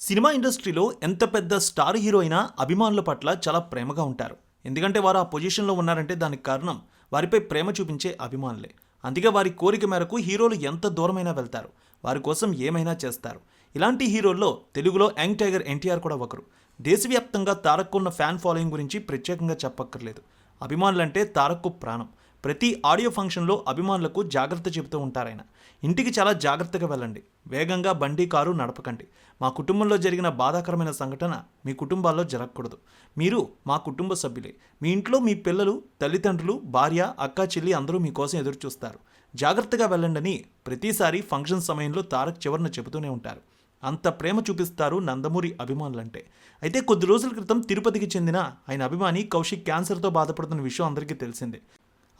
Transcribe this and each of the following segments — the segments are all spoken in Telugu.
సినిమా ఇండస్ట్రీలో ఎంత పెద్ద స్టార్ హీరో అయినా అభిమానుల పట్ల చాలా ప్రేమగా ఉంటారు. ఎందుకంటే వారు ఆ పొజిషన్లో ఉన్నారంటే దానికి కారణం వారిపై ప్రేమ చూపించే అభిమానులే. అందుకే వారి కోరిక మేరకు హీరోలు ఎంత దూరమైనా వెళ్తారు. వారి కోసం ఏమైనా చేస్తారు. ఇలాంటి హీరోల్లో తెలుగులో యంగ్ టైగర్ ఎన్టీఆర్ కూడా ఒకరు. దేశవ్యాప్తంగా తారక్కున్న ఉన్న ఫ్యాన్ ఫాలోయింగ్ గురించి ప్రత్యేకంగా చెప్పక్కర్లేదు. అభిమానులంటే తారక్కు ప్రాణం. ప్రతి ఆడియో ఫంక్షన్లో అభిమానులకు జాగ్రత్త చెబుతూ ఉంటారాయన. ఇంటికి చాలా జాగ్రత్తగా వెళ్ళండి. వేగంగా బండి కారు నడపకండి. మా కుటుంబంలో జరిగిన బాధాకరమైన సంఘటన మీ కుటుంబాల్లో జరగకూడదు. మీరు మా కుటుంబ సభ్యులే. మీ ఇంట్లో మీ పిల్లలు తల్లిదండ్రులు భార్య అక్క చెల్లి అందరూ మీకోసం ఎదురు చూస్తారు. జాగ్రత్తగా వెళ్ళండని ప్రతిసారి ఫంక్షన్ సమయంలో తారక్ చివరిన చెబుతూనే ఉంటారు. అంత ప్రేమ చూపిస్తారు నందమూరి అభిమానులంటే. అయితే కొద్ది రోజుల క్రితం తిరుపతికి చెందిన ఆయన అభిమాని కౌశిక్ క్యాన్సర్తో బాధపడుతున్న విషయం అందరికీ తెలిసిందే.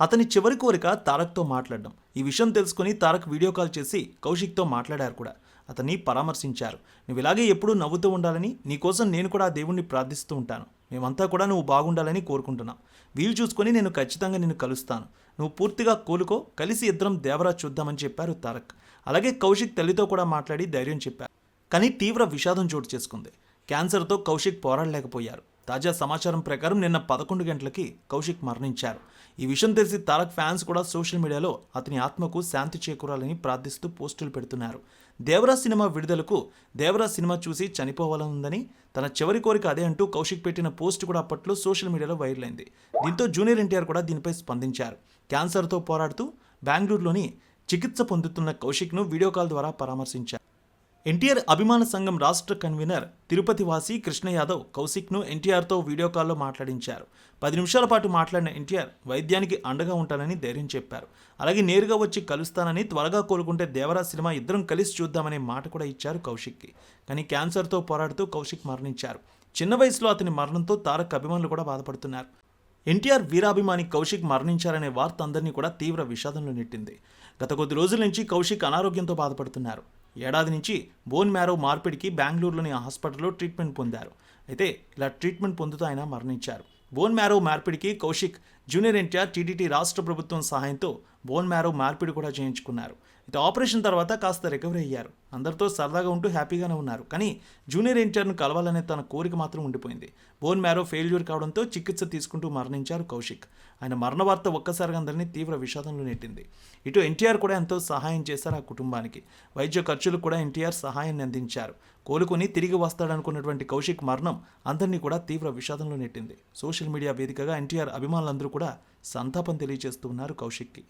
అతని చివరి కోరిక తారక్తో మాట్లాడడం. ఈ విషయం తెలుసుకుని తారక్ వీడియో కాల్ చేసి కౌశిక్తో మాట్లాడారు కూడా. అతన్ని పరామర్శించారు. నువ్వు ఇలాగే ఎప్పుడూ నవ్వుతూ ఉండాలని నీకోసం నేను కూడా ఆ దేవుణ్ణి ప్రార్థిస్తూ ఉంటాను. మేమంతా కూడా నువ్వు బాగుండాలని కోరుకుంటున్నాం. వీలు చూసుకొని నేను ఖచ్చితంగా నిన్ను కలుస్తాను. నువ్వు పూర్తిగా కోలుకో కలిసి ఇద్దరం దేవరా చూద్దామని చెప్పారు తారక్. అలాగే కౌశిక్ తల్లితో కూడా మాట్లాడి ధైర్యం చెప్పారు. కానీ తీవ్ర విషాదం చోటు చేసుకుంది. క్యాన్సర్తో కౌశిక్ పోరాడలేకపోయారు. తాజా సమాచారం ప్రకారం నిన్న పదకొండు గంటలకి కౌశిక్ మరణించారు. ఈ విషయం తెలిసి తారక్ ఫ్యాన్స్ కూడా సోషల్ మీడియాలో అతని ఆత్మకు శాంతి చేకూరాలని ప్రార్థిస్తూ పోస్టులు పెడుతున్నారు. దేవరా సినిమా విడుదలకు దేవరా సినిమా చూసి చనిపోవాలని ఉందని తన చివరి కోరిక అదే అంటూ కౌశిక్ పెట్టిన పోస్ట్ కూడా అప్పట్లో సోషల్ మీడియాలో వైరల్ అయింది. దీంతో జూనియర్ ఎన్టీఆర్ కూడా దీనిపై స్పందించారు. క్యాన్సర్తో పోరాడుతూ బెంగళూరులోని చికిత్స పొందుతున్న కౌశిక్ను వీడియో కాల్ ద్వారా పరామర్శించారు. ఎన్టీఆర్ అభిమాన సంఘం రాష్ట్ర కన్వీనర్ తిరుపతి వాసి కృష్ణ యాదవ్ కౌశిక్ను ఎన్టీఆర్తో వీడియో కాల్లో మాట్లాడించారు. పది నిమిషాల పాటు మాట్లాడిన ఎన్టీఆర్ వైద్యానికి అండగా ఉంటానని ధైర్యం చెప్పారు. అలాగే నేరుగా వచ్చి కలుస్తానని త్వరగా కోలుకుంటే దేవరా సినిమా ఇద్దరం కలిసి చూద్దామనే మాట కూడా ఇచ్చారు కౌశిక్కి. కానీ క్యాన్సర్తో పోరాడుతూ కౌశిక్ మరణించారు. చిన్న వయసులో అతని మరణంతో తారక్ అభిమానులు కూడా బాధపడుతున్నారు. ఎన్టీఆర్ వీరాభిమాని కౌశిక్ మరణించారనే వార్త అందరినీ కూడా తీవ్ర విషాదంలో నెట్టింది. గత కొద్ది రోజుల నుంచి కౌశిక్ అనారోగ్యంతో బాధపడుతున్నారు. ఏడాది నుంచి బోన్ మ్యారో మార్పిడికి బెంగళూరులోని హాస్పిటల్లో ట్రీట్మెంట్ పొందారు. అయితే ఇలా ట్రీట్మెంట్ పొందుతూ ఆయన మరణించారు. బోన్ మ్యారో మార్పిడికి కౌశిక్ జూనియర్ ఎన్టీఆర్ టీడీటీ రాష్ట్ర ప్రభుత్వం సహాయంతో బోన్ మ్యారో మార్పిడి కూడా చేయించుకున్నారు. అయితే ఆపరేషన్ తర్వాత కాస్త రికవరీ అయ్యారు. అందరితో సరదాగా ఉంటూ హ్యాపీగానే ఉన్నారు. కానీ జూనియర్ ఇంటర్ను కలవాలనే తన కోరిక మాత్రం ఉండిపోయింది. బోన్ మ్యారో ఫెయిల్యూర్ కావడంతో చికిత్స తీసుకుంటూ మరణించారు కౌశిక్. ఆయన మరణ వార్త ఒక్కసారిగా అందరినీ తీవ్ర విషాదంలో నెట్టింది. ఇటు ఎన్టీఆర్ కూడా ఎంతో సహాయం చేశారు ఆ కుటుంబానికి. వైద్య ఖర్చులు కూడా ఎన్టీఆర్ సహాయాన్ని అందించారు. కోలుకొని తిరిగి వస్తాడనుకున్నటువంటి కౌశిక్ మరణం అందరినీ కూడా తీవ్ర విషాదంలో నెట్టింది. సోషల్ మీడియా వేదికగా ఎన్టీఆర్ అభిమానులందరూ కూడా సంతాపం తెలియజేస్తూ ఉన్నారు కౌశిక్కి.